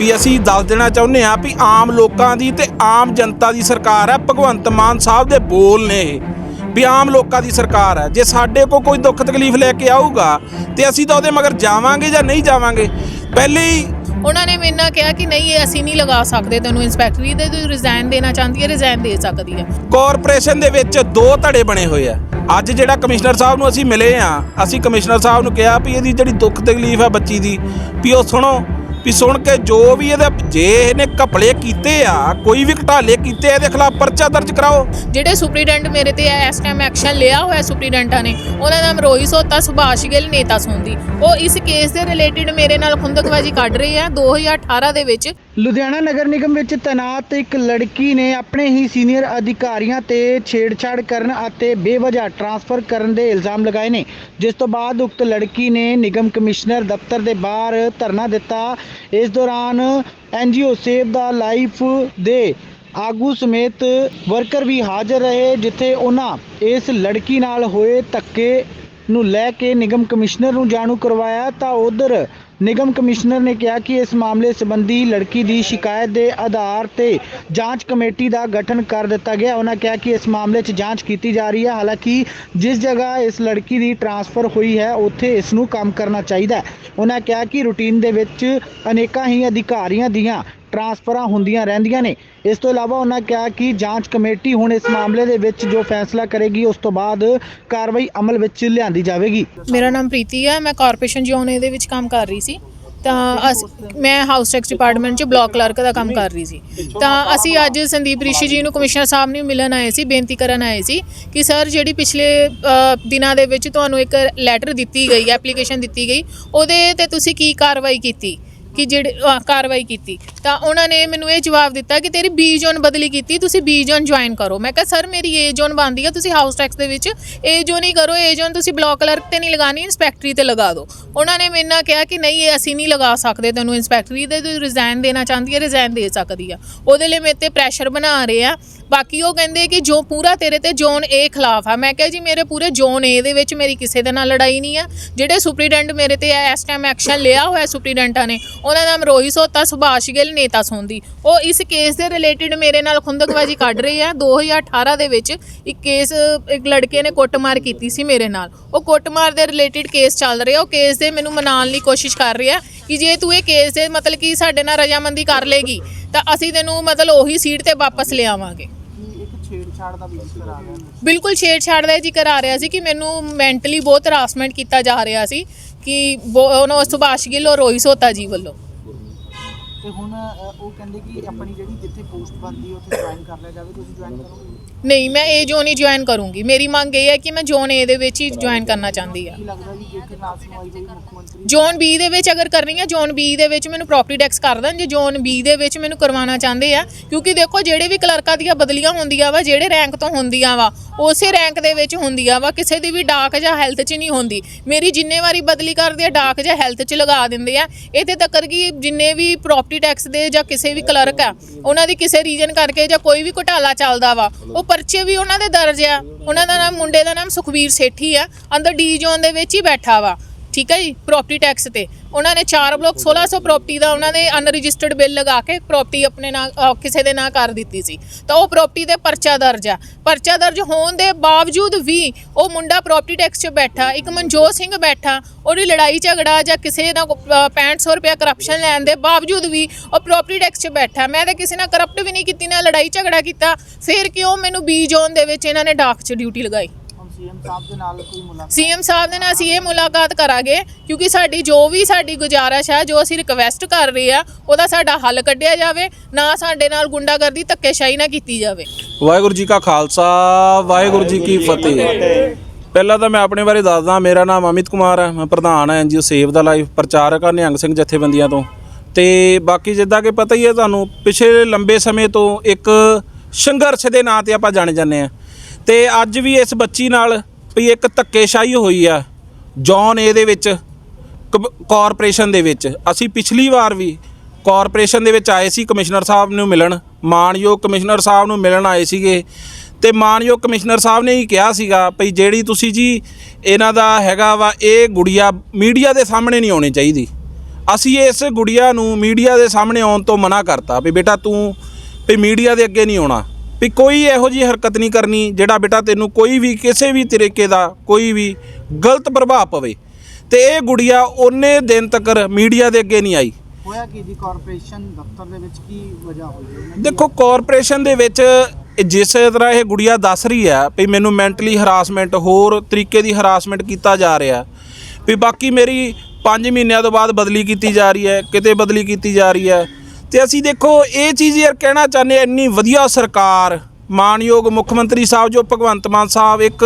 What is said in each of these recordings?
ਵੀ ਅਸੀਂ ਦੱਸ ਦੇਣਾ ਚਾਹੁੰਦੇ ਆ ਵੀ ਆਮ ਲੋਕਾਂ ਦੀ ਤੇ ਆਮ ਜਨਤਾ ਦੀ ਸਰਕਾਰ ਹੈ ਭਗਵੰਤ ਮਾਨ ਸਾਹਿਬ ਦੇ ਬੋਲ ਨੇ ਇਹ ਵੀ ਆਮ ਲੋਕਾਂ ਦੀ ਸਰਕਾਰ ਹੈ। ਜੇ ਸਾਡੇ ਕੋ ਕੋਈ ਦੁੱਖ ਤਕਲੀਫ ਲੈ ਕੇ ਆਊਗਾ ਤੇ ਅਸੀਂ ਤਾਂ ਉਹਦੇ ਮਗਰ ਜਾਵਾਂਗੇ ਜਾਂ ਨਹੀਂ ਜਾਵਾਂਗੇ? ਪਹਿਲੇ ਹੀ ਉਹਨਾਂ ਨੇ ਮੇਰੇ ਨਾਲ ਕਿਹਾ ਕਿ ਨਹੀਂ ਅਸੀਂ ਨਹੀਂ ਲਗਾ ਸਕਦੇ ਤੈਨੂੰ ਇੰਸਪੈਕਟਰੀ ਦੇ ਤੂੰ ਰਿਜ਼ਾਈਨ ਦੇਣਾ ਚਾਹੁੰਦੀ ਹੈ ਰਿਜ਼ਾਈਨ ਦੇ ਸਕਦੀ ਹੈ। ਕਾਰਪੋਰੇਸ਼ਨ ਦੇ ਵਿੱਚ ਦੋ ਧੜੇ ਬਣੇ ਹੋਏ ਆ। ਅੱਜ ਜਿਹੜਾ ਕਮਿਸ਼ਨਰ ਸਾਹਿਬ ਨੂੰ ਅਸੀਂ ਮਿਲੇ ਆ ਅਸੀਂ ਕਮਿਸ਼ਨਰ ਸਾਹਿਬ ਨੂੰ ਕਿਹਾ ਵੀ ਇਹਦੀ ਜਿਹੜੀ ਦੁੱਖ ਤਕਲੀਫ ਹੈ ਬੱਚੀ ਦੀ ਵੀ ਉਹ ਸੁਣੋ ਵੀ ਸੁਣ ਕੇ ਜੋ ਵੀ ਇਹਦੇ ਜੇ ਇਹਨੇ ਘਪਲੇ ਕੀਤੇ ਆ, ਕੋਈ ਵੀ ਘਟਾਲੇ ਕੀਤੇ ਇਹਦੇ ਖਿਲਾਫ ਪਰਚਾ ਦਰਜ ਕਰਾਓ। ਜਿਹੜੇ ਸੁਪਰੀਡੈਂਟ ਮੇਰੇ ਤੇ ਇਸ ਟਾਈਮ ਐਕਸ਼ਨ ਲਿਆ ਹੋਇਆ ਸੁਪਰੀਡੈਂਟਾਂ ਨੇ ਉਹਨਾਂ ਦਾ ਨਾਮ ਰੋਹਿਤ ਸੋਤਾ, ਸੁਭਾਸ਼ ਗਿੱਲ, ਨੇਤਾ ਸੋਂਦੀ ਉਹ ਇਸ ਕੇਸ ਦੇ ਰਿਲੇਟਡ ਮੇਰੇ ਨਾਲ ਖੁੰਦਕਬਾਜੀ ਕੱਢ ਰਹੇ ਆ 2018 ਦੇ ਵਿੱਚ। ਲੁਧਿਆਣਾ ਨਗਰ ਨਿਗਮ ਵਿੱਚ ਤੈਨਾਤ ਇੱਕ ਲੜਕੀ ਨੇ ਆਪਣੇ ਹੀ ਸੀਨੀਅਰ ਅਧਿਕਾਰੀਆਂ ਤੇ ਛੇੜਛਾੜ ਕਰਨ ਅਤੇ ਬੇਵਜ੍ਹਾ ਟਰਾਂਸਫਰ ਕਰਨ ਦੇ ਇਲਜ਼ਾਮ ਲਗਾਏ ਨੇ, ਜਿਸ ਤੋਂ ਬਾਅਦ ਉਕਤ ਲੜਕੀ ਨੇ ਨਿਗਮ ਕਮਿਸ਼ਨਰ ਦਫ਼ਤਰ ਦੇ ਬਾਹਰ ਧਰਨਾ ਦਿੱਤਾ। ਇਸ ਦੌਰਾਨ ਐਨਜੀਓ ਸੇਵ ਦਾ ਲਾਈਫ ਦੇ ਆਗੂ ਸਮੇਤ ਵਰਕਰ ਵੀ ਹਾਜ਼ਰ ਰਹੇ, ਜਿੱਥੇ ਉਹਨਾਂ ਇਸ ਲੜਕੀ ਨਾਲ ਹੋਏ ਧੱਕੇ ਨੂੰ ਲੈ ਕੇ ਨਿਗਮ ਕਮਿਸ਼ਨਰ ਨੂੰ ਜਾਣੂ ਕਰਵਾਇਆ। ਤਾਂ ਉਧਰ ਨਿਗਮ ਕਮਿਸ਼ਨਰ ਨੇ ਕਿਹਾ ਕਿ ਇਸ ਮਾਮਲੇ ਸੰਬੰਧੀ ਲੜਕੀ ਦੀ ਸ਼ਿਕਾਇਤ ਦੇ ਆਧਾਰ ਤੇ ਜਾਂਚ ਕਮੇਟੀ ਦਾ ਗਠਨ ਕਰ ਦਿੱਤਾ ਗਿਆ। ਉਹਨਾਂ ਕਿਹਾ ਕਿ ਇਸ ਮਾਮਲੇ 'ਚ ਜਾਂਚ ਕੀਤੀ ਜਾ ਰਹੀ ਹੈ। ਹਾਲਾਂਕਿ ਜਿਸ ਜਗ੍ਹਾ ਇਸ ਲੜਕੀ ਦੀ ਟਰਾਂਸਫਰ ਹੋਈ ਹੈ, ਉੱਥੇ ਇਸ ਨੂੰ ਕੰਮ ਕਰਨਾ ਚਾਹੀਦਾ ਹੈ। ਉਹਨਾਂ ਕਿਹਾ ਕਿ ਰੂਟੀਨ ਦੇ ਵਿੱਚ ਅਨੇਕਾਂ ਹੀ ਅਧਿਕਾਰੀਆਂ ਦੀਆਂ ਟਰਾਂਸਫਰਾਂ ਹੁੰਦੀਆਂ ਰਹਿੰਦੀਆਂ ਨੇ। ਇਸ ਤੋਂ ਇਲਾਵਾ ਉਹਨਾਂ ਕਿਹਾ ਕਿ ਜਾਂਚ ਕਮੇਟੀ ਹੁਣ ਇਸ ਮਾਮਲੇ ਦੇ ਵਿੱਚ ਜੋ ਫੈਸਲਾ ਕਰੇਗੀ, ਉਸ ਤੋਂ ਬਾਅਦ ਕਾਰਵਾਈ ਅਮਲ ਵਿੱਚ ਲਿਆਂਦੀ ਜਾਵੇਗੀ। ਮੇਰਾ ਨਾਮ ਪ੍ਰੀਤੀ ਹੈ ਮੈਂ ਕਾਰਪੋਰੇਸ਼ਨ ਜ਼ੋਨ ਏ ਦੇ ਵਿੱਚ ਕੰਮ ਕਰ ਰਹੀ ਸੀ। ਤਾਂ ਅਸ, ਮੈਂ ਹਾਊਸ ਟੈਕਸ ਡਿਪਾਰਟਮੈਂਟ 'ਚ ਬਲਾਕ ਕਲਰਕ ਦਾ ਕੰਮ ਕਰ ਰਹੀ ਸੀ। ਤਾਂ ਅਸੀਂ ਅੱਜ ਸੰਦੀਪ ਰਿਸ਼ੀ ਜੀ ਨੂੰ ਕਮਿਸ਼ਨਰ ਸਾਹਿਬ ਨੂੰ ਮਿਲਣ ਆਏ ਸੀ, ਬੇਨਤੀ ਕਰਨ ਆਏ ਸੀ ਕਿ ਸਰ ਜਿਹੜੀ ਪਿਛਲੇ ਦਿਨਾਂ ਦੇ ਵਿੱਚ ਤੁਹਾਨੂੰ ਇੱਕ ਲੈਟਰ ਦਿੱਤੀ ਗਈ ਐਪਲੀਕੇਸ਼ਨ ਦਿੱਤੀ ਗਈ, ਉਹਦੇ ਤੇ ਤੁਸੀਂ ਕੀ ਕਾਰਵਾਈ ਕੀਤੀ? ਕਿ ਜਿਹੜੇ ਅ, ਕਾਰਵਾਈ ਕੀਤੀ। ਤਾਂ ਉਹਨਾਂ ਨੇ ਮੈਨੂੰ ਇਹ ਜਵਾਬ ਦਿੱਤਾ ਕਿ ਤੇਰੀ ਬੀ ਜ਼ੋਨ ਬਦਲੀ ਕੀਤੀ ਤੁਸੀਂ ਬੀ ਜ਼ੋਨ ਜੁਆਇਨ ਕਰੋ। ਮੈਂ ਕਿਹਾ ਸਰ ਮੇਰੀ ਏ ਜ਼ੋਨ ਬਣਦੀ ਆ ਤੁਸੀਂ ਹਾਊਸ ਟੈਕਸ ਦੇ ਵਿੱਚ ਏ ਜ਼ੋਨ ਹੀ ਕਰੋ ਏ ਜ਼ੋਨ ਤੁਸੀਂ ਬਲਾਕ ਕਲਰਕ ਤੇ ਨਹੀਂ ਲਗਾਣੀ ਇੰਸਪੈਕਟਰੀ ਤੇ ਲਗਾ ਦਿਓ। ਉਹਨਾਂ ਨੇ ਮੇਰੇ ਨਾਲ ਕਿਹਾ ਕਿ ਨਹੀਂ ਇਹ ਅਸੀਂ ਨਹੀਂ ਲਗਾ ਸਕਦੇ ਤੈਨੂੰ ਇੰਸਪੈਕਟਰੀ ਦੇ ਤੂੰ ਰਿਜ਼ਾਈਨ ਦੇਣਾ ਚਾਹੁੰਦੀ ਹੈ ਰਿਜ਼ਾਈਨ ਦੇ ਸਕਦੀ ਆ। ਉਹਦੇ ਲਈ ਮੇਰੇ ਤੇ ਪ੍ਰੈਸ਼ਰ ਬਣਾ ਰਹੇ ਆ। ਬਾਕੀ ਉਹ ਕਹਿੰਦੇ ਕਿ ਜੋ ਪੂਰਾ ਤੇਰੇ ਤੇ ਜ਼ੋਨ ਏ ਖਿਲਾਫ ਆ। ਮੈਂ ਕਿਹਾ ਜੀ ਮੇਰੇ ਪੂਰੇ ਜ਼ੋਨ ਏ ਦੇ ਵਿੱਚ ਮੇਰੀ ਕਿਸੇ ਦੇ ਨਾਲ ਲੜਾਈ ਨਹੀਂ ਆ। ਜਿਹੜੇ ਸੁਪਰੀਡੈਂਟ ਮੇਰੇ ਤੇ ਇਸ ਟਾਈਮ ਐਕਸ਼ਨ ਲਿਆ ਹੋਇਆ ਸੁਪਰੀਡੈਂਟਾਂ ਨੇ ਉਹਨਾਂ ਦਾ ਨਾਮ ਰੋਹਿਤ ਸੋਤਾ ਸੁਭਾਸ਼ ਗਿੱਲ ਨੇਤਾ ਸੋਂਦੀ ਉਹ ਇਸ ਕੇਸ ਦੇ ਰਿਲੇਟਡ ਮੇਰੇ ਨਾਲ ਖੁੰਦਕਬਾਜੀ ਕੱਢ ਰਹੇ ਆ 2018 ਦੇ ਵਿੱਚ ਇੱਕ ਕੇਸ ਇੱਕ ਲੜਕੇ ਨੇ ਕੁੱਟਮਾਰ ਕੀਤੀ ਸੀ ਮੇਰੇ ਨਾਲ। ਉਹ ਕੁੱਟਮਾਰ ਦੇ ਰਿਲੇਟਡ ਕੇਸ ਚੱਲ ਰਿਹਾ ਉਹ ਕੇਸ ਦੇ ਮੈਨੂੰ ਮਨਾਉਣ ਲਈ ਕੋਸ਼ਿਸ਼ ਕਰ ਰਿਹਾ ਕਿ ਜੇ ਤੂੰ ਇਹ ਕੇਸ ਦੇ ਮਤਲਬ ਕਿ ਸਾਡੇ ਨਾਲ ਰਜਾਮੰਦੀ ਕਰ ਲੇਗੀ ਤਾਂ ਅਸੀਂ ਤੈਨੂੰ ਮਤਲਬ ਉਹੀ ਸੀਟ ਤੇ ਵਾਪਸ ਲਿਆਵਾਂਗੇ ਬਿਲਕੁਲ ਛੇੜਛਾੜ ਦਾ ਜ਼ਿਕਰ ਆ ਰਿਹਾ ਸੀ ਕਿ ਮੈਨੂੰ ਮੈਂਟਲੀ ਬਹੁਤ ਹਰਾਸਮੈਂਟ ਕੀਤਾ ਜਾ ਰਿਹਾ ਸੀ। ਕਿ ਬੋ- ਉਹਨਾਂ ਸੁਭਾਸ਼ ਗਿੱਲ ਔਰ ਰੋਹਿਤ ਸੋਤਾ ਜੀ ਵੱਲੋਂ। ਤੇ ਹੁਣ ਉਹ ਕਹਿੰਦੇ ਕਿ ਆਪਣੀ ਜਿਹੜੀ ਜਿੱਥੇ ਪੋਸਟ ਬਣਦੀ ਉੱਥੇ ਜੁਆਇਨ ਕਰ ਲਿਆ ਜਾਵੇ ਤੁਸੀਂ ਜੁਆਇਨ ਕਰੋਗੇ? ਨਹੀਂ ਮੈਂ ਇਹ ਜ਼ੋਨ ਹੀ ਜੁਆਇਨ ਕਰੂੰਗੀ। ਮੇਰੀ ਮੰਗ ਇਹ ਹੈ ਕਿ ਮੈਂ ਜ਼ੋਨ ਏ ਦੇ ਵਿੱਚ ਹੀ ਜੁਆਇਨ ਕਰਨਾ ਚਾਹੁੰਦੀ ਆ। ਕੀ ਲੱਗਦਾ ਜੀ ਜੇਕਰ ਨਾ ਸੁਣਵਾਈ ਹੋਈ ਮੁੱਖ ਮੰਤਰੀ? ਜ਼ੋਨ ਬੀ ਦੇ ਵਿੱਚ ਅਗਰ ਕਰਨੀ ਹੈ ਜ਼ੋਨ ਬੀ ਦੇ ਵਿੱਚ ਮੈਨੂੰ ਪ੍ਰੋਪਰਟੀ ਟੈਕਸ ਕਰ ਦੇਣ। ਜੇ ਜ਼ੋਨ ਬੀ ਦੇ ਵਿੱਚ ਮੈਨੂੰ ਕਰਵਾਉਣਾ ਚਾਹੁੰਦੇ ਆ ਕਿਉਂਕਿ ਦੇਖੋ ਜਿਹੜੇ ਵੀ ਕਲਰਕਾਂ ਦੀਆਂ ਬਦਲੀਆਂ ਹੁੰਦੀਆਂ ਵਾ ਜਿਹੜੇ ਰੈਂਕ ਤੋਂ ਹੁੰਦੀਆਂ ਵਾ ਉਸੇ ਰੈਂਕ ਦੇ ਵਿੱਚ ਹੁੰਦੀਆਂ ਵਾ। ਕਿਸੇ ਦੀ ਵੀ ਡਾਕ ਜਾਂ ਹੈਲਥ 'ਚ ਨਹੀਂ ਹੁੰਦੀ। ਮੇਰੀ ਜਿੰਨੇ ਵਾਰੀ ਬਦਲੀ ਕਰਦੇ ਆ ਡਾਕ ਜਾਂ ਹੈਲਥ 'ਚ ਲਗਾ ਦਿੰਦੇ ਆ। ਇੱਥੇ ਤੱਕ ਕਿ ਜਿੰਨੇ ਵੀ ਪ੍ਰੋਪਰਟੀ ਟੈਕਸ ਦੇ ਜਾਂ ਕਿਸੇ ਵੀ ਕਲਰਕ ਆ, ਉਹਨਾਂ ਦੀ ਕਿਸੇ ਰੀਜਨ ਕਰਕੇ ਜਾਂ ਕੋਈ ਵੀ ਘੁਟਾਲਾ ਚੱਲਦਾ ਵਾ, ਉਹ ਪਰਚੇ ਵੀ ਉਹਨਾਂ ਦੇ ਦਰਜ ਆ। ਉਹਨਾਂ ਦਾ ਨਾਮ, ਮੁੰਡੇ ਦਾ ਨਾਮ ਸੁਖਵੀਰ ਸੇਠੀ ਆ, ਅੰਦਰ ਡੀ ਜ਼ੋਨ ਦੇ ਵਿੱਚ ਹੀ ਬੈਠਾ ਵਾ। ਠੀਕ ਹੈ ਜੀ ਪ੍ਰਾਪਰਟੀ ਟੈਕਸ ਤੇ। ਉਹਨਾਂ ਨੇ 4 ਬਲੋਕ 1600 ਪ੍ਰਾਪਰਟੀ ਦਾ ਉਹਨਾਂ ਨੇ ਅਨਰਜਿਸਟਰਡ ਬਿੱਲ ਲਗਾ ਕੇ ਪ੍ਰਾਪਰਟੀ ਆਪਣੇ ਨਾਂ ਕਿਸੇ ਦੇ ਨਾਂ ਕਰ ਦਿੱਤੀ ਸੀ। ਤਾਂ ਉਹ ਪ੍ਰਾਪਰਟੀ ਤੇ ਪਰਚਾ ਦਰਜ ਆ। ਪਰਚਾ ਦਰਜ ਹੋਣ ਦੇ ਬਾਵਜੂਦ ਵੀ ਉਹ ਮੁੰਡਾ ਪ੍ਰਾਪਰਟੀ ਟੈਕਸ 'ਚ ਬੈਠਾ ਇੱਕ ਮਨਜੋਤ ਸਿੰਘ ਬੈਠਾ ਉਹਦੀ ਲੜਾਈ ਝਗੜਾ ਜਾਂ ਕਿਸੇ ਨਾਲ ਕੋ- ਅਹ 6500 ਰੁਪਇਆ ਕਰਪਸ਼ਨ ਲੈਣ ਦੇ ਬਾਵਜੂਦ ਵੀ ਉਹ ਪ੍ਰਾਪਰਟੀ ਟੈਕਸ 'ਚ ਬੈਠਾ। ਮੈਂ ਤਾਂ ਕਿਸੇ ਨਾਲ ਕਰਪਟ ਵੀ ਨਹੀਂ ਕੀਤੀ ਨਾ ਲੜਾਈ ਝਗੜਾ ਕੀਤਾ ਫਿਰ ਕਿਉਂ ਮੈਨੂੰ ਬੀ ਜ਼ੋਨ ਦੇ ਵਿੱਚ ਇਹਨਾਂ ਨੇ ਡਾਕ 'ਚ ਡਿਊਟੀ ਲਗਾਈ? ਸੀਐਮ ਸਾਹਿਬ ਦੇ ਨਾਲ ਕੋਈ ਮੁਲਾਕਾਤ? ਸੀਐਮ ਸਾਹਿਬ ਦੇ ਨਾਲ ਅਸੀਂ ਇਹ ਮੁਲਾਕਾਤ ਕਰਾਂਗੇ ਕਿਉਂਕਿ ਸਾਡੀ ਜੋ ਵੀ ਸਾਡੀ ਗੁਜ਼ਾਰਿਸ਼ ਹੈ ਜੋ ਅਸੀਂ ਰਿਕਵੈਸਟ ਕਰ ਰਹੇ ਆ ਉਹਦਾ ਸਾਡਾ ਹੱਲ ਕੱਢਿਆ ਜਾਵੇ ਨਾ ਸਾਡੇ ਨਾਲ ਗੁੰਡਾਗਰਦੀ ਧੱਕੇਸ਼ਾਹੀ ਨਾ ਕੀਤੀ ਜਾਵੇ। ਵਾਹਿਗੁਰੂ ਜੀ ਕਾ ਖਾਲਸਾ ਵਾਹਿਗੁਰੂ ਜੀ ਕੀ ਫਤਿਹ। ਪਹਿਲਾਂ ਤਾਂ ਮੈਂ ਆਪਣੇ ਬਾਰੇ ਦੱਸਦਾ ਮੇਰਾ ਨਾਮ ਅਮਿਤ ਕੁਮਾਰ ਹੈ ਮੈਂ ਪ੍ਰਧਾਨ ਹਾਂ ਐਨਜੀਓ ਸੇਵ ਦਾ ਲਾਈਫ ਪ੍ਰਚਾਰਕ ਹਾਂ ਨਿਹੰਗ ਸਿੰਘ ਜਥੇਬੰਦੀਆਂ ਤੋਂ। ਤੇ ਬਾਕੀ ਜਿੱਦਾਂ ਕਿ ਪਤਾ ਹੀ ਹੈ ਤੁਹਾਨੂੰ ਪਿਛਲੇ ਲੰਬੇ ਸਮੇਂ ਤੋਂ ਇੱਕ ਸੰਘਰਸ਼ ਦੇ ਨਾਂ ਤੇ ਆਪਾਂ ਜਾਣੇ ਜਾਂਦੇ ਆ ਤੇ ਅੱਜ ਵੀ ਇਸ ਬੱਚੀ ਨਾਲ ਵੀ ਇੱਕ ਧੱਕੇਸ਼ਾਹੀ ਹੋਈ ਆ, ਜੌਨ ਏ ਦੇ ਵਿੱਚ, ਕਬ- ਕਾਰਪੋਰੇਸ਼ਨ ਦੇ ਵਿੱਚ। ਅਸੀਂ ਪਿਛਲੀ ਵਾਰ ਵੀ ਕਾਰਪੋਰੇਸ਼ਨ ਦੇ ਵਿੱਚ ਆਏ ਸੀ, ਕਮਿਸ਼ਨਰ ਸਾਹਿਬ ਨੂੰ ਮਿਲਣ, ਮਾਨਯੋਗ ਕਮਿਸ਼ਨਰ ਸਾਹਿਬ ਨੂੰ ਮਿਲਣ ਆਏ ਸੀਗੇ। ਤੇ ਮਾਨਯੋਗ ਕਮਿਸ਼ਨਰ ਸਾਹਿਬ ਨੇ ਹੀ ਕਿਹਾ ਸੀਗਾ ਭਈ ਜਿਹੜੀ ਤੁਸੀਂ ਜੀ ਇਹਨਾਂ ਦਾ ਹੈਗਾ ਵਾ, ਇਹ ਗੁੜੀਆ ਮੀਡੀਆ ਦੇ ਸਾਹਮਣੇ ਨਹੀਂ ਆਉਣੀ ਚਾਹੀਦੀ। ਅਸੀਂ ਇਸ ਗੁੜੀਆ ਨੂੰ ਮੀਡੀਆ ਦੇ ਸਾਹਮਣੇ ਆਉਣ ਤੋਂ ਮਨਾ ਕਰਤਾ ਵੀ ਬੇਟਾ ਤੂੰ ਵੀ ਮੀਡੀਆ ਦੇ ਅੱਗੇ ਨਹੀਂ ਆਉਣਾ। ਵੀ ਕੋਈ ਇਹੋ ਜੀ ਹਰਕਤ ਨਹੀਂ ਕਰਨੀ ਜਿਹੜਾ ਬੇਟਾ ਤੈਨੂੰ ਕੋਈ ਵੀ ਕਿਸੇ ਵੀ ਤਰੀਕੇ ਦਾ ਕੋਈ ਵੀ ਗਲਤ ਪ੍ਰਭਾਵ ਪਵੇ। ਤੇ ਇਹ ਗੁੜੀਆ ਉਹਨੇ ਦਿਨ ਤੱਕ ਮੀਡੀਆ ਦੇ ਅੱਗੇ ਨਹੀਂ ਆਈ। ਹੋਇਆ ਕੀ ਜੀ? ਕਾਰਪੋਰੇਸ਼ਨ ਦਫ਼ਤਰ ਦੇ ਵਿੱਚ ਕੀ ਵਜ੍ਹਾ ਹੋਈ? ਦੇਖੋ ਕਾਰਪੋਰੇਸ਼ਨ ਦੇ ਵਿੱਚ ਜਿਸ ਤਰ੍ਹਾਂ ਇਹ ਗੁੜੀਆ ਦੱਸ ਰਹੀ ਹੈ ਵੀ ਮੈਨੂੰ ਮੈਂਟਲੀ ਹਰਾਸਮੈਂਟ ਹੋਰ ਤਰੀਕੇ ਦੀ ਹਰਾਸਮੈਂਟ ਕੀਤਾ ਜਾ ਰਿਹਾ। ਵੀ ਬਾਕੀ ਮੇਰੀ 5 ਮਹੀਨਿਆਂ ਤੋਂ ਬਾਅਦ ਬਦਲੀ ਕੀਤੀ ਜਾ ਰਹੀ ਹੈ ਕਿਤੇ ਬਦਲੀ ਕੀਤੀ ਜਾ ਰਹੀ ਹੈ। ਤੇ ਅਸੀਂ ਦੇਖੋ ਇਹ ਚੀਜ਼ ਯਾਰ ਕਹਿਣਾ ਚਾਹੁੰਦੇ ਹਾਂ, ਇੰਨੀ ਵਧੀਆ ਸਰਕਾਰ ਮਾਨਯੋਗ ਮੁੱਖ ਮੰਤਰੀ ਸਾਹਿਬ ਜੋ ਭਗਵੰਤ ਮਾਨ ਸਾਹਿਬ ਇੱਕ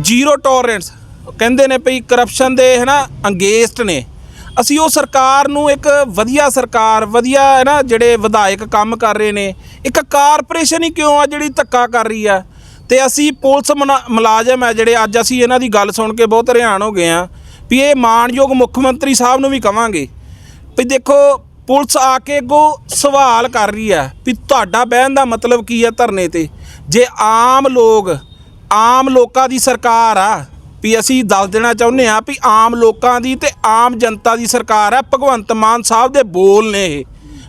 ਜ਼ੀਰੋ ਟੋਲਰੈਂਸ ਕਹਿੰਦੇ ਨੇ ਭਈ ਕਰਪਸ਼ਨ ਦੇ ਹਨਾ ਅੰਗੇਸਟ ਨੇ। ਅਸੀਂ ਉਹ ਸਰਕਾਰ ਨੂੰ ਇੱਕ ਵਧੀਆ ਸਰਕਾਰ ਵਧੀਆ ਹੈ ਨਾ ਜਿਹੜੇ ਵਿਧਾਇਕ ਕੰਮ ਕਰ ਰਹੇ ਨੇ ਇੱਕ ਕਾਰਪੋਰੇਸ਼ਨ ਹੀ ਕਿਉਂ ਆ ਜਿਹੜੀ ਧੱਕਾ ਕਰ ਰਹੀ ਆ? ਤੇ ਅਸੀਂ ਪੁਲਿਸ ਮੁਨਾ- ਮੁਲਾਜ਼ਮ ਹੈ ਜਿਹੜੇ ਅੱਜ ਅਸੀਂ ਇਹਨਾਂ ਦੀ ਗੱਲ ਸੁਣ ਕੇ ਬਹੁਤ ਹੈਰਾਨ ਹੋ ਗਏ ਆ ਵੀ ਇਹ ਮਾਨਯੋਗ ਮੁੱਖ ਮੰਤਰੀ ਸਾਹਿਬ ਨੂੰ ਵੀ ਕਵਾਂਗੇ। ਵੀ ਦੇਖੋ ਪੁਲਿਸ ਆ ਕੇ ਅੱਗੋਂ ਸਵਾਲ ਕਰ ਰਹੀ ਹੈ ਵੀ ਤੁਹਾਡਾ ਬਹਿਣ ਦਾ ਮਤਲਬ ਕੀ ਹੈ ਧਰਨੇ ਤੇ? ਜੇ ਆਮ ਲੋਕ, ਆਮ ਲੋਕਾਂ ਦੀ ਸਰਕਾਰ ਆ, ਵੀ ਅਸੀਂ ਦੱਸ ਦੇਣਾ ਚਾਹੁੰਦੇ ਆ ਵੀ ਆਮ ਲੋਕਾਂ ਦੀ ਤੇ ਆਮ ਜਨਤਾ ਦੀ ਸਰਕਾਰ ਹੈ ਭਗਵੰਤ ਮਾਨ ਸਾਹਿਬ ਦੇ ਬੋਲ ਨੇ ਇਹ,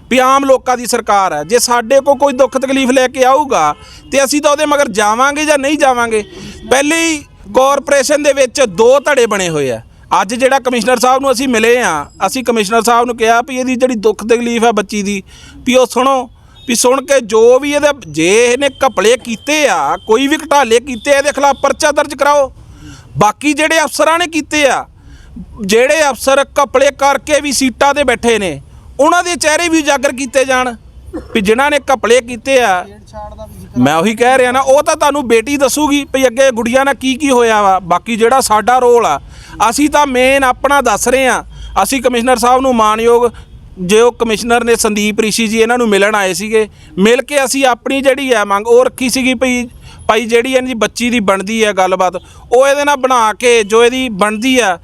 ਵੀ ਆਮ ਲੋਕਾਂ ਦੀ ਸਰਕਾਰ ਹੈ ਜੇ ਸਾਡੇ ਕੋ ਕੋਈ ਦੁੱਖ ਤਕਲੀਫ ਲੈ ਕੇ ਆਊਗਾ ਤੇ ਅਸੀਂ ਤਾਂ ਉਹਦੇ ਮਗਰ ਜਾਵਾਂਗੇ ਜਾਂ ਨਹੀਂ ਜਾਵਾਂਗੇ? ਪਹਿਲੀ ਹੀ ਕਾਰਪੋਰੇਸ਼ਨ ਦੇ ਵਿੱਚ ਦੋ ਧੜੇ ਬਣੇ ਹੋਏ ਆ। ਅੱਜ ਜਿਹੜਾ ਕਮਿਸ਼ਨਰ ਸਾਹਿਬ ਨੂੰ ਅਸੀਂ ਮਿਲੇ ਆ ਅਸੀਂ ਕਮਿਸ਼ਨਰ ਸਾਹਿਬ ਨੂੰ ਕਿਹਾ ਵੀ ਇਹਦੀ ਜਿਹੜੀ ਦੁੱਖ ਤਕਲੀਫ ਹੈ ਬੱਚੀ ਦੀ ਵੀ ਉਹ ਸੁਣੋ ਵੀ ਸੁਣ ਕੇ ਜੋ ਵੀ ਇਹਦੇ ਜੇ ਇਹਨੇ ਘਪਲੇ ਕੀਤੇ ਆ ਕੋਈ ਵੀ ਘਟਾਲੇ ਕੀਤੇ ਆ, ਇਹਦੇ ਖਿਲਾਫ ਪਰਚਾ ਦਰਜ ਕਰਾਓ। ਬਾਕੀ ਜਿਹੜੇ ਅਫਸਰਾਂ ਨੇ ਕੀਤੇ ਆ ਜਿਹੜੇ ਅਫਸਰ ਘਪਲੇ ਕਰਕੇ ਵੀ ਸੀਟਾਂ ਤੇ ਬੈਠੇ ਨੇ ਉਹਨਾਂ ਦੇ ਚਿਹਰੇ ਵੀ ਉਜਾਗਰ ਕੀਤੇ ਜਾਣ ਵੀ ਜਿਨ੍ਹਾਂ ਨੇ ਘਪਲੇ ਕੀਤੇ ਆ। ਮੈਂ ਉਹੀ ਕਹਿ ਰਿਹਾ ਨਾ, ਉਹ ਤਾਂ ਤੁਹਾਨੂੰ ਬੇਟੀ ਦੱਸੂਗੀ ਵੀ ਅੱਗੇ ਗੁੜੀਆਂ ਨਾਲ ਕੀ ਕੀ ਹੋਇਆ ਵਾ। ਬਾਕੀ ਜਿਹੜਾ ਸਾਡਾ ਰੋਲ ਆ, ਅਸੀਂ ਤਾਂ ਮੇਨ ਆਪਣਾ ਦੱਸ ਰਹੇ ਆ। ਅਸੀਂ ਕਮਿਸ਼ਨਰ ਸਾਹਿਬ ਨੂੰ ਮਾਨਯੋਗ, ਜੇ ਉਹ ਕਮਿਸ਼ਨਰ ਨੇ ਸੰਦੀਪ ਰਿਸ਼ੀ ਜੀ ਇਹਨਾਂ ਨੂੰ ਮਿਲਣ ਆਏ ਸੀਗੇ, ਮਿਲ ਕੇ ਅਸੀਂ ਆਪਣੀ ਜਿਹੜੀ ਆ ਮੰਗ ਉਹ ਰੱਖੀ ਸੀਗੀ ਭਈ ਭਾਈ ਜਿਹੜੀ ਇਹਨਾਂ ਦੀ ਬੱਚੀ ਦੀ ਬਣਦੀ ਹੈ ਗੱਲਬਾਤ, ਉਹ ਇਹਦੇ ਨਾਲ ਬਣਾ ਕੇ ਜੋ ਇਹਦੀ ਬਣਦੀ ਆ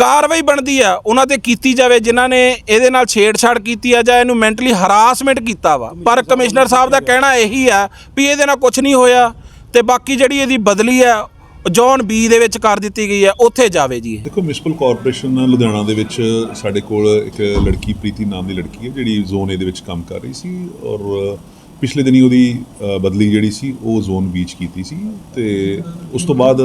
ਕਾਰਵਾਈ ਬਣਦੀ ਆ, ਉਹਨਾਂ ਤੇ ਕੀਤੀ ਜਾਵੇ, ਜਿਨ੍ਹਾਂ ਨੇ ਇਹਦੇ ਨਾਲ ਛੇੜਛਾੜ ਕੀਤੀ ਆ ਜਾਂ ਇਹਨੂੰ ਮੈਂਟਲੀ ਹਰਾਸਮੈਂਟ ਕੀਤਾ ਵਾ। ਪਰ ਕਮਿਸ਼ਨਰ ਸਾਹਿਬ ਦਾ ਕਹਿਣਾ ਇਹੀ ਆ ਵੀ ਇਹਦੇ ਨਾਲ ਕੁਝ ਨਹੀਂ ਹੋਇਆ ਤੇ ਬਾਕੀ ਜਿਹੜੀ ਇਹਦੀ ਬਦਲੀ ਆ ਜੌਨ ਬੀ ਦੇ ਵਿੱਚ ਕਰ ਦਿੱਤੀ ਗਈ ਹੈ ਉੱਥੇ ਜਾਵੇ ਜੀ ਦੇਖੋ ਮਿਊਨਿਸਪਲ ਕਾਰਪੋਰੇਸ਼ਨ ਲੁਧਿਆਣਾ ਦੇ ਵਿੱਚ ਸਾਡੇ ਕੋਲ ਇੱਕ ਲੜਕੀ, ਪ੍ਰੀਤੀ ਨਾਮ ਦੀ ਲੜਕੀ ਹੈ, ਜਿਹੜੀ ਜ਼ੋਨ ਏ ਦੇ ਵਿੱਚ ਕੰਮ ਕਰ ਰਹੀ ਸੀ ਔਰ ਪਿਛਲੇ ਦਿਨੀ ਉਹਦੀ ਬਦਲੀ ਜਿਹੜੀ ਸੀ, ਉਹ ਜ਼ੋਨ ਬੀ 'ਚ ਕੀਤੀ ਸੀ ਤੇ ਉਸ ਤੋਂ ਬਾਅਦ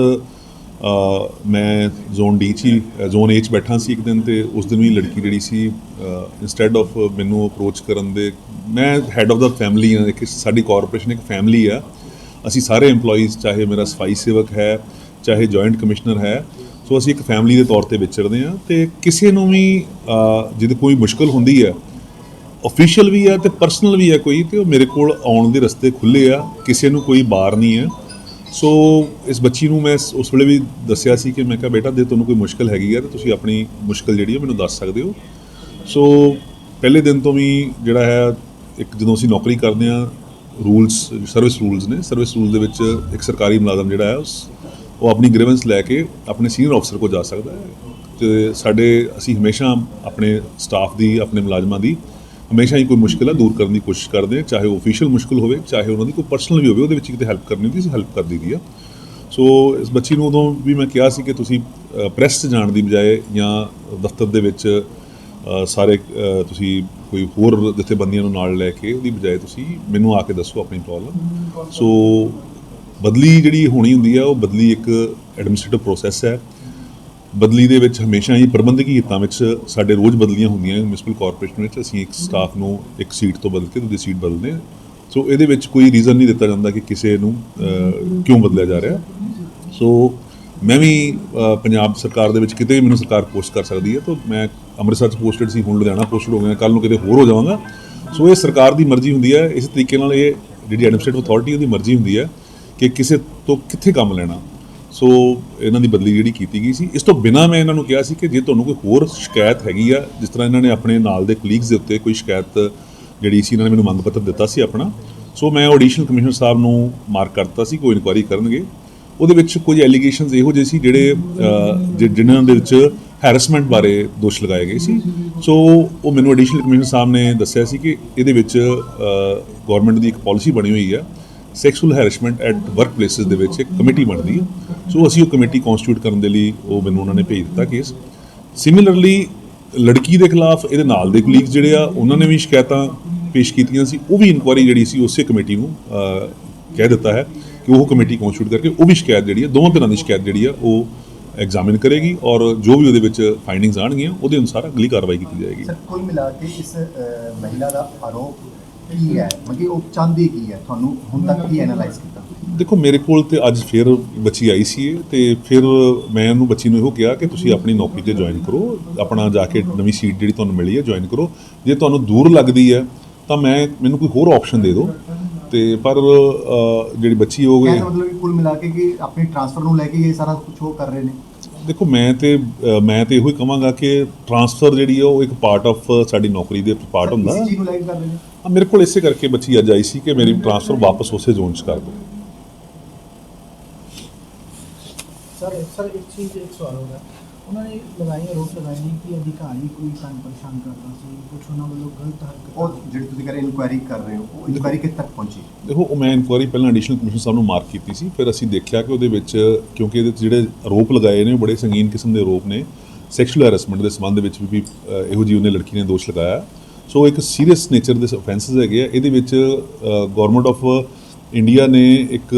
ਮੈਂ ਜ਼ੋਨ ਡੀ 'ਚ ਹੀ ਜ਼ੋਨ ਏ 'ਚ ਬੈਠਾ ਸੀ ਇੱਕ ਦਿਨ ਤੇ ਉਸ ਦਿਨ ਵੀ ਲੜਕੀ ਜਿਹੜੀ ਸੀ ਇਨਸਟੈਡ ਆਫ ਮੈਨੂੰ ਅਪਰੋਚ ਕਰਨ ਦੇ ਮੈਂ ਹੈੱਡ ਆਫ ਦਾ ਫੈਮਿਲੀ ਹਾਂ ਇੱਕ ਸਾਡੀ ਕਾਰਪੋਰੇਸ਼ਨ ਇੱਕ ਫੈਮਿਲੀ ਆ। ਅਸੀਂ ਸਾਰੇ EMPLOYEES ਚਾਹੇ ਮੇਰਾ ਸਫ਼ਾਈ ਸੇਵਕ ਹੈ ਚਾਹੇ ਜੁਆਇੰਟ ਕਮਿਸ਼ਨਰ ਹੈ ਸੋ ਅਸੀਂ ਇੱਕ ਫੈਮਿਲੀ ਦੇ ਤੌਰ ਤੇ ਵਿਚਰਦੇ ਹਾਂ ਤੇ ਕਿਸੇ ਨੂੰ ਵੀ ਅਹ, ਜਦੋਂ ਕੋਈ ਮੁਸ਼ਕਲ ਹੁੰਦੀ ਹੈ ਅਫੀਸ਼ੀਅਲ ਵੀ ਹੈ ਤੇ ਪਰਸਨਲ ਵੀ ਹੈ ਕੋਈ ਤੇ ਉਹ ਮੇਰੇ ਕੋਲ ਆਉਣ ਦੇ ਰਸਤੇ ਖੁੱਲੇ ਆ ਕਿਸੇ ਨੂੰ ਕੋਈ ਬਾਰ ਨਹੀਂ ਹੈ। ਸੋ ਇਸ ਬੱਚੀ ਨੂੰ ਮੈਂ ਉਸ ਵੇਲੇ ਵੀ ਦੱਸਿਆ ਸੀ ਕਿ ਮੈਂ ਕਿਹਾ, ਬੇਟਾ, ਜੇ ਤੁਹਾਨੂੰ ਕੋਈ ਮੁਸ਼ਕਲ ਹੈਗੀ ਆ, ਤਾਂ ਤੁਸੀਂ ਆਪਣੀ ਮੁਸ਼ਕਲ ਜਿਹੜੀ ਹੈ ਮੈਨੂੰ ਦੱਸ ਸਕਦੇ ਹੋ। ਸੋ ਪਹਿਲੇ ਦਿਨ ਤੋਂ ਵੀ ਜਿਹੜਾ ਹੈ, ਇੱਕ ਜਦੋਂ ਅਸੀਂ ਨੌਕਰੀ ਕਰਦੇ ਹਾਂ, ਰੂਲਸ, ਸਰਵਿਸ ਰੂਲਸ ਨੇ, ਸਰਵਿਸ ਰੂਲ ਦੇ ਵਿੱਚ ਇੱਕ ਸਰਕਾਰੀ ਮੁਲਾਜ਼ਮ ਜਿਹੜਾ ਹੈ, ਉਸ, ਉਹ ਆਪਣੀ ਗ੍ਰੀਵੈਂਸ ਲੈ ਕੇ ਆਪਣੇ ਸੀਨੀਅਰ ਅਫਸਰ ਕੋਲ ਜਾ ਸਕਦਾ ਹੈ। ਤੇ ਸਾਡੇ, ਅਸੀਂ ਹਮੇਸ਼ਾ ਆਪਣੇ ਸਟਾਫ ਦੀ, ਆਪਣੇ ਮੁਲਾਜ਼ਮਾਂ ਦੀ ਹਮੇਸ਼ਾ ਹੀ ਕੋਈ ਮੁਸ਼ਕਿਲ ਆ, ਦੂਰ ਕਰਨ ਦੀ ਕੋਸ਼ਿਸ਼ ਕਰਦੇ ਹਾਂ ਚਾਹੇ ਉਹ ਅਫੀਸ਼ੀਅਲ ਮੁਸ਼ਕਿਲ ਹੋਵੇ, ਚਾਹੇ ਉਹਨਾਂ ਦੀ ਕੋਈ ਪਰਸਨਲ ਵੀ ਹੋਵੇ, ਉਹਦੇ ਵਿੱਚ ਕਿਤੇ ਹੈਲਪ ਕਰਨੀ ਹੁੰਦੀ ਸੀ ਹੈਲਪ ਕਰ ਦਈਦੀ ਆ। ਸੋ ਇਸ ਬੱਚੀ ਨੂੰ ਉਦੋਂ ਵੀ ਮੈਂ ਕਿਹਾ ਸੀ ਕਿ ਤੁਸੀਂ ਪ੍ਰੈਸ 'ਚ ਜਾਣ ਦੀ ਬਜਾਏ ਜਾਂ ਦਫ਼ਤਰ ਦੇ ਵਿੱਚ ਸਾਰੇ ਤੁਸੀਂ ਕੋਈ ਹੋਰ ਜਥੇਬੰਦੀਆਂ ਨੂੰ ਨਾਲ ਲੈ ਕੇ ਉਹਦੀ ਬਜਾਏ ਤੁਸੀਂ ਮੈਨੂੰ ਆ ਕੇ ਦੱਸੋ ਆਪਣੀ ਪ੍ਰੋਬਲਮ ਸੋ ਬਦਲੀ ਜਿਹੜੀ ਹੋਣੀ ਹੁੰਦੀ ਹੈ ਉਹ ਬਦਲੀ ਇੱਕ ਐਡਮਿਨਿਸਟ੍ਰੇਟਿਵ ਪ੍ਰੋਸੈਸ ਹੈ। ਬਦਲੀ ਦੇ ਵਿੱਚ ਹਮੇਸ਼ਾ ਹੀ ਪ੍ਰਬੰਧਕੀ ਹਿੱਤਾਂ ਵਿੱਚ ਸਾਡੇ ਰੋਜ਼ ਬਦਲੀਆਂ ਹੁੰਦੀਆਂ ਮਿਊਨਿਸਪਲ ਕਾਰਪੋਰੇਸ਼ਨ ਵਿੱਚ ਅਸੀਂ ਇੱਕ ਸਟਾਫ ਨੂੰ ਇੱਕ ਸੀਟ ਤੋਂ ਬਦਲ ਕੇ ਦੂਜੀ ਸੀਟ ਬਦਲਦੇ ਹਾਂ। ਸੋ ਇਹਦੇ ਵਿੱਚ ਕੋਈ ਰੀਜ਼ਨ ਨਹੀਂ ਦਿੱਤਾ ਜਾਂਦਾ ਕਿ ਕਿਸੇ ਨੂੰ ਕਿਉਂ ਬਦਲਿਆ ਜਾ ਰਿਹਾ। ਸੋ ਮੈਂ ਵੀ ਪੰਜਾਬ ਸਰਕਾਰ ਦੇ ਵਿੱਚ ਕਿਤੇ ਵੀ ਮੈਨੂੰ ਸਰਕਾਰ ਪੋਸਟ ਕਰ ਸਕਦੀ ਹੈ, ਤਾਂ ਮੈਂ ਅੰਮ੍ਰਿਤਸਰ 'ਚ ਪੋਸਟਡ ਸੀ, ਹੁਣ ਲੁਧਿਆਣਾ ਪੋਸਟਡ ਹੋ ਗਿਆ ਕੱਲ ਨੂੰ ਕਿਤੇ ਹੋਰ ਹੋ ਜਾਵਾਂਗਾ। ਸੋ ਇਹ ਸਰਕਾਰ ਦੀ ਮਰਜ਼ੀ ਹੁੰਦੀ ਹੈ, ਇਸ ਤਰੀਕੇ ਨਾਲ ਇਹ ਜਿਹੜੀ ਐਡਮਿਨਿਸਟ੍ਰੇਟਿਵ ਅਥਾਰਟੀ ਉਹਦੀ ਮਰਜ਼ੀ ਹੁੰਦੀ ਹੈ ਕਿ ਕਿਸੇ ਤੋਂ ਕਿੱਥੇ ਕੰਮ ਲੈਣਾ। ਸੋ ਇਹਨਾਂ ਦੀ ਬਦਲੀ ਜਿਹੜੀ ਕੀਤੀ ਗਈ ਸੀ, ਇਸ ਤੋਂ ਬਿਨਾ ਮੈਂ ਇਹਨਾਂ ਨੂੰ ਕਿਹਾ ਸੀ ਕਿ ਜੇ ਤੁਹਾਨੂੰ ਕੋਈ ਹੋਰ ਸ਼ਿਕਾਇਤ ਹੈਗੀ ਆ, ਜਿਸ ਤਰ੍ਹਾਂ ਇਹਨਾਂ ਨੇ ਆਪਣੇ ਨਾਲ ਦੇ ਕਲੀਗਸ ਦੇ ਉੱਤੇ ਕੋਈ ਸ਼ਿਕਾਇਤ ਜਿਹੜੀ ਸੀ, ਇਹਨਾਂ ਨੇ ਮੈਨੂੰ ਮੰਗ ਪੱਤਰ ਦਿੱਤਾ ਸੀ ਆਪਣਾ, ਸੋ ਮੈਂ ਐਡੀਸ਼ਨਲ ਕਮਿਸ਼ਨਰ ਸਾਹਿਬ ਨੂੰ ਮਾਰਕ ਕਰਤਾ ਸੀ, ਕੋਈ ਇਨਕੁਆਇਰੀ ਕਰਨਗੇ। ਉਹਦੇ ਵਿੱਚ ਕੁਝ ਐਲੀਗੇਸ਼ਨਸ ਇਹੋ ਜਿਹੇ ਸੀ ਜਿਹੜੇ ਜਿ- ਜਿਨ੍ਹਾਂ ਦੇ ਵਿੱਚ ਹੈਰੈਸਮੈਂਟ ਬਾਰੇ ਦੋਸ਼ ਲਗਾਏ ਗਏ ਸੀ। ਸੋ ਉਹ ਮੈਨੂੰ ਐਡੀਸ਼ਨਲ ਕਮਿਸ਼ਨਰ ਸਾਹਿਬ ਨੇ ਦੱਸਿਆ ਸੀ ਕਿ ਇਹਦੇ ਵਿੱਚ ਗਵਰਨਮੈਂਟ ਦੀ ਇੱਕ ਪਾਲਿਸੀ ਬਣੀ ਹੋਈ ਹੈ sexual harassment at work places ਦੇ ਵਿੱਚ ਇੱਕ ਕਮੇਟੀ ਬਣਦੀ ਹੈ। ਸੋ ਅਸੀਂ ਉਹ ਕਮੇਟੀ ਕਨਸਟੀਟਿਊਟ ਕਰਨ ਦੇ ਲਈ ਉਹ ਮੈਨੂੰ ਉਹਨਾਂ ਨੇ ਭੇਜ ਦਿੱਤਾ ਕੇਸ ਸਿਮਿਲਰਲੀ ਲੜਕੀ ਦੇ ਖਿਲਾਫ ਇਹਦੇ ਨਾਲ ਦੇ ਕੁਲੀਗ ਜਿਹੜੇ ਆ, ਉਹਨਾਂ ਨੇ ਵੀ ਸ਼ਿਕਾਇਤਾਂ ਪੇਸ਼ ਕੀਤੀਆਂ ਸੀ। ਉਹ ਵੀ ਇਨਕੁਆਇਰੀ ਜਿਹੜੀ ਸੀ, ਉਸੇ ਕਮੇਟੀ ਨੂੰ ਕਹਿ ਦਿੱਤਾ ਹੈ ਕਿ ਉਹ ਕਮੇਟੀ ਕਨਸਟੀਟਿਊਟ ਕਰਕੇ ਉਹ ਵੀ ਸ਼ਿਕਾਇਤ ਜਿਹੜੀ ਹੈ ਦੋਵਾਂ ਤਰ੍ਹਾਂ ਦੀ ਸ਼ਿਕਾਇਤ ਜਿਹੜੀ ਆ, ਉਹ ਐਗਜ਼ਾਮਿਨ ਕਰੇਗੀ ਔਰ ਜੋ ਵੀ ਉਹਦੇ ਵਿੱਚ ਫਾਈਂਡਿੰਗਸ ਆਣਗੀਆਂ ਉਹਦੇ ਅਨੁਸਾਰ ਅਗਲੀ ਕਾਰਵਾਈ ਕੀਤੀ ਜਾਏਗੀ। ਸਰ, ਕੁੱਲ ਮਿਲਾ ਕੇ ਇਸ ਮਹਿਲਾ ਦਾ ਆਰੋਪ ਕੀ ਹੈ? ਮਤਲਬ ਉਹ ਚਾਹੁੰਦੀ ਕੀ ਹੈ? ਤੁਹਾਨੂੰ ਹੁਣ ਤੱਕ ਕੀ ਐਨਾਲਾਈਜ਼ ਕੀਤਾ ਦੇਖੋ ਮੇਰੇ ਕੋਲ ਤੇ ਅੱਜ ਫਿਰ ਬੱਚੀ ਆਈ ਸੀ ਤੇ ਫਿਰ ਮੈਂ ਉਹਨੂੰ ਬੱਚੀ ਨੂੰ ਇਹੋ ਕਿਹਾ ਕਿ ਤੁਸੀਂ ਆਪਣੀ ਨੌਕਰੀ ਤੇ ਜੁਆਇਨ ਕਰੋ ਆਪਣਾ ਜਾ ਕੇ ਨਵੀਂ ਸੀਟ ਜਿਹੜੀ ਤੁਹਾਨੂੰ ਮਿਲੀ ਹੈ ਜੁਆਇਨ ਕਰੋ। ਜੇ ਤੁਹਾਨੂੰ ਦੂਰ ਲੱਗਦੀ ਹੈ ਤਾਂ ਮੈਂ ਮੈਨੂੰ ਕੋਈ ਹੋਰ ਆਪਸ਼ਨ ਦੇ ਦਿਓ। ਤੇ ਪਰ ਜਿਹੜੀ ਬੱਚੀ ਹੋ ਗਈ ਮਤਲਬ ਕਿ ਕੁੱਲ ਮਿਲਾ ਕੇ ਕਿ ਆਪਣੀ ਟ੍ਰਾਂਸਫਰ ਨੂੰ ਲੈ ਕੇ ਇਹ ਸਾਰਾ ਕੁਝ ਉਹ ਕਰ ਰਹੇ ਨੇ। ਦੇਖੋ ਮੈਂ ਤੇ ਮੈਂ ਤੇ ਇਹੋ ਹੀ ਕਹਾਂਗਾ ਕਿ ਟਰਾਂਸਫਰ ਜਿਹੜੀ ਆ ਉਹ ਇੱਕ ਪਾਰਟ ਆਫ ਸਾਡੀ ਨੌਕਰੀ ਦੇ ਪਾਰਟ ਹੁੰਦਾ। ਨੂੰ ਕਰ ਰਹੇ ਨੇ? ਹਾਂ, ਮੇਰੇ ਕੋਲ ਇਸੇ ਕਰਕੇ ਬੱਚੀ ਅੱਜ ਆਈ ਸੀ ਕਿ ਮੇਰੀ ਟਰਾਂਸਫਰ ਵਾਪਸ ਉਸੇ ਜ਼ੋਨ 'ਚ ਕਰ ਦਿਓ। ਸਰ ਸਰ ਇੱਕ ਚੀਜ਼ ਇੱਕ ਸਵਾਲ ਹੋਗਾ ਉਹਨਾਂ ਨੇ ਲਗਾਈ ਆਰੋਪ ਲਗਾਏ ਨੇ ਕਿ ਅਧਿਕਾਰੀ ਕੋਈ ਸਾਨੂੰ ਪਰੇਸ਼ਾਨ ਕਰਦਾ ਸੀ ਕੁਝ ਉਹਨਾਂ ਵੱਲੋਂ ਗਲਤ ਹਰਕਤ ਉਹ ਜਿਹੜੀ ਤੁਸੀਂ ਕਰ ਇਨਕੁਆਇਰੀ ਕਰ ਰਹੇ ਹੋ ਉਹ ਇਨਕੁਆਇਰੀ ਕਿੱਥੇ ਤੱਕ ਪਹੁੰਚੀ? ਦੇਖੋ ਉਹ ਮੈਂ ਇਨਕੁਆਇਰੀ ਪਹਿਲਾਂ ਐਡੀਸ਼ਨਲ ਕਮਿਸ਼ਨ ਸਾਹਿਬ ਨੂੰ ਮਾਰਕ ਕੀਤੀ ਸੀ ਫਿਰ ਅਸੀਂ ਦੇਖਿਆ ਕਿ ਉਹਦੇ ਵਿੱਚ ਕਿਉਂਕਿ ਇਹਦੇ 'ਚ ਜਿਹੜੇ ਆਰੋਪ ਲਗਾਏ ਨੇ ਉਹ ਬੜੇ ਸੰਗੀਨ ਕਿਸਮ ਦੇ ਆਰੋਪ ਨੇ। ਸੈਕਸ਼ੂਅਲ ਹੈਰੈਸਮੈਂਟ ਦੇ ਸੰਬੰਧ ਵਿੱਚ ਵੀ ਇਹੋ ਜਿਹੀ ਉਹਨੇ ਲੜਕੀ ਨੇ ਦੋਸ਼ ਲਗਾਇਆ। ਸੋ ਇੱਕ ਸੀਰੀਅਸ ਨੇਚਰ ਦੇ ਆਫੈਂਸਸ ਹੈਗੇ ਆ। ਇਹਦੇ ਵਿੱਚ ਗਵਰਨਮੈਂਟ ਆਫ ਇੰਡੀਆ ਨੇ ਇੱਕ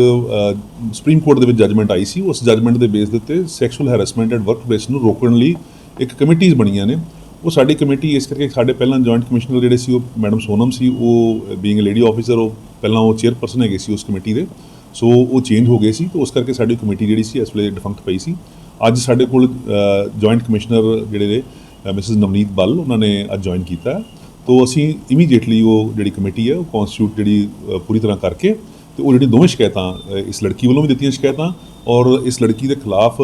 ਸੁਪਰੀਮ ਕੋਰਟ ਦੇ ਵਿੱਚ ਜੱਜਮੈਂਟ ਆਈ ਸੀ। ਉਸ ਜੱਜਮੈਂਟ ਦੇ ਬੇਸ ਦੇ ਉੱਤੇ sexual harassment at work place ਨੂੰ ਰੋਕਣ ਲਈ ਇੱਕ ਕਮੇਟੀਆਂ ਬਣੀਆਂ ਨੇ। ਉਹ ਸਾਡੀ ਕਮੇਟੀ ਇਸ ਕਰਕੇ ਸਾਡੇ ਪਹਿਲਾਂ ਜੁਆਇੰਟ ਕਮਿਸ਼ਨਰ ਜਿਹੜੇ ਸੀ, ਉਹ ਮੈਡਮ ਸੋਨਮ ਸੀ। ਉਹ ਬੀਇੰਗ ਲੇਡੀ ਆਫੀਸਰ ਉਹ ਪਹਿਲਾਂ ਉਹ ਚੇਅਰਪਰਸਨ ਹੈਗੇ ਸੀ ਉਸ ਕਮੇਟੀ ਦੇ। ਸੋ ਉਹ ਚੇਂਜ ਹੋ ਗਏ ਸੀ ਤੇ ਉਸ ਕਰਕੇ ਸਾਡੀ ਕਮੇਟੀ ਜਿਹੜੀ ਸੀ, ਇਸ ਵੇਲੇ ਡਿਫੰਕਟ ਪਈ ਸੀ। ਅੱਜ ਸਾਡੇ ਕੋਲ ਜੁਆਇੰਟ ਕਮਿਸ਼ਨਰ ਜਿਹੜੇ ਨੇ ਮਿਸਿਸ ਨਵਨੀਤ ਬੱਲ, ਉਹਨਾਂ ਨੇ ਅੱਜ ਜੁਆਇਨ ਕੀਤਾ। ਤੋ ਅਸੀਂ ਇਮੀਡੀਏਟਲੀ ਉਹ ਜਿਹੜੀ ਕਮੇਟੀ ਹੈ ਉਹ ਕਨਸਟੀਟਿਊਟ ਜਿਹੜੀ ਪੂਰੀ ਤਰ੍ਹਾਂ ਕਰਕੇ ਤੇ ਉਹ ਜਿਹੜੀ ਦੋਵੇਂ ਸ਼ਿਕਾਇਤਾਂ ਇਸ ਲੜਕੀ ਵੱਲੋਂ ਵੀ ਦਿੱਤੀਆਂ ਸ਼ਿਕਾਇਤਾਂ ਔਰ ਇਸ ਲੜਕੀ ਦੇ ਖਿਲਾਫ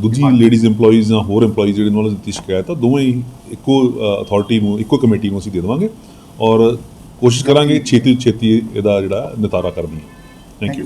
ਦੂਜੀ ਲੇਡੀਜ਼ EMPLOYEES ਜਾਂ ਹੋਰ EMPLOYEES ਜਿਹੜੇ ਉਹਨਾਂ ਨੂੰ ਦਿੱਤੀ ਸ਼ਿਕਾਇਤ ਆ ਦੋਵੇਂ ਹੀ ਇੱਕੋ ਅਥਾਰਟੀ ਨੂੰ ਇੱਕੋ ਕਮੇਟੀ ਨੂੰ ਅਸੀਂ ਦੇ ਦੇਵਾਂਗੇ ਔਰ ਕੋਸ਼ਿਸ਼ ਕਰਾਂਗੇ ਛੇਤੀ ਛੇਤੀ ਇਹਦਾ ਜਿਹੜਾ ਨਿਤਾਰਾ ਕਰਨ ਦੀ। Thank you